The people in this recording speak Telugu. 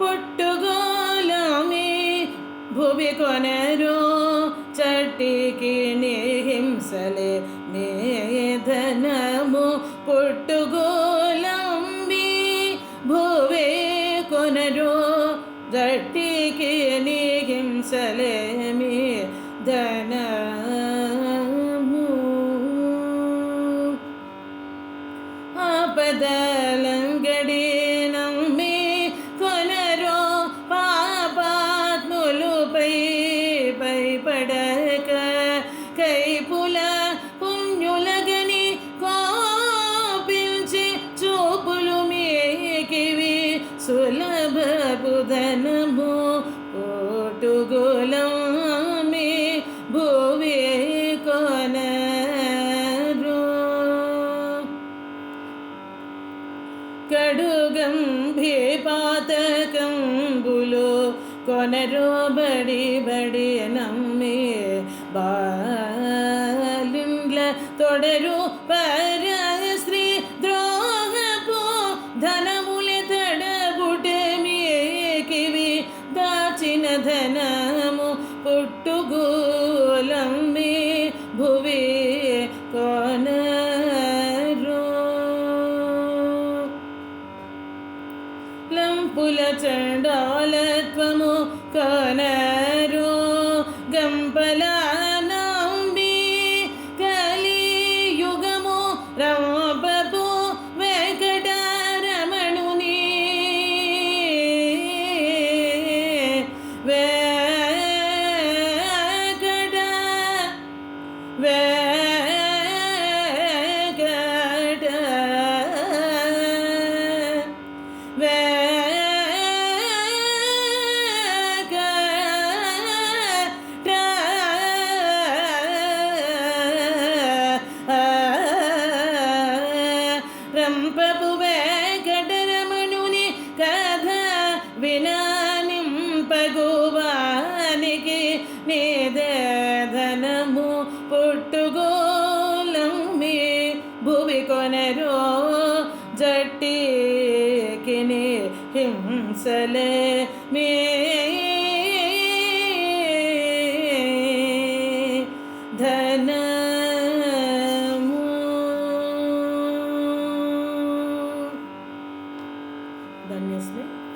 పుట్టుగోలమే భువి కొనరు చటికి నిహింసలే నేధనము. పుట్టుగోలంబి భువే కొనరు జట్టికి నిహింసలేమి ధన കൈ പുല കുഞ്ഞുലകനെ കാപ്പിൽച്ച് ചോപ്പുലുമേകിവി സുലഭ ബുധനമോ കോട്ടുകുലമേ ഭൂവേ കൊനരു കടുകം കൊനരോ ബടി ബടി നമ്മേ ബാ తొడరు పర శ్రీ ద్రోహపు ధనములె తడబుటమేకివి దాచిన ధనము పుట్టుగోలంబి భువి కొనరు. లంపుల చండాలత్వము కనరు. రంపపు వెంకటరమణుని కథ వినానింపగువానికి నిదనము పుట్టుగోలం మీ భువి కొనరో జట్టికిని హింసలే మీ অবভিয়াসলি